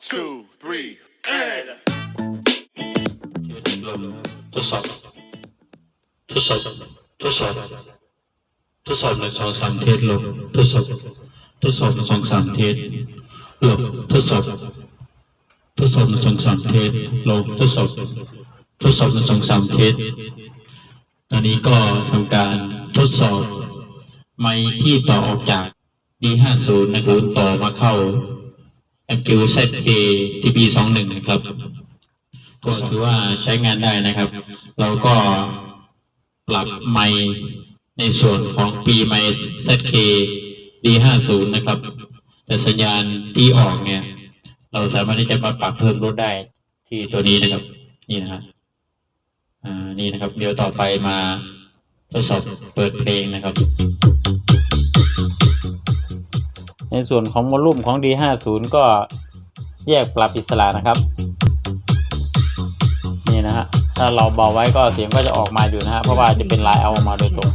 two, three, and. ทดสอบทดสอบทดสอบทดสอบหนึ่งสองสามเทสลบทดสอบทดสอบหนึ่งสองสามเทสลบทดสอบทดสอบหนึ่งสองสามเทสลบทดสอบทดสอบหนึ่งสองสามเทสตอนนี้ก็ทำการทดสอบไม้ที่ต่อออกจาก D50 นะครับต่อมาเข้า MQ ZK TP21 นะครับ ก็ถือว่าใช้งานได้นะครับ เราก็ปรับไมในส่วนของปีไมค์ ZK D50 นะครับ แต่สัญญาณที่ออกเนี่ย เราสามารถที่จะมาปรับเพิ่มลดได้ที่ตัวนี้นะครับ นี่นะฮะอ่านี่นะครับ เดี๋ยวต่อไปมาทดสอบเปิดเพลงนะครับ ในส่วนของโวลูมของ D50 ก็แยกปรับอิสระนะครับ นี่นะฮะถ้าเราเบาไว้ก็เสียงก็จะออกมาอยู่นะฮะเพราะว่าจะเป็นลายเอาออกมาโดยตรง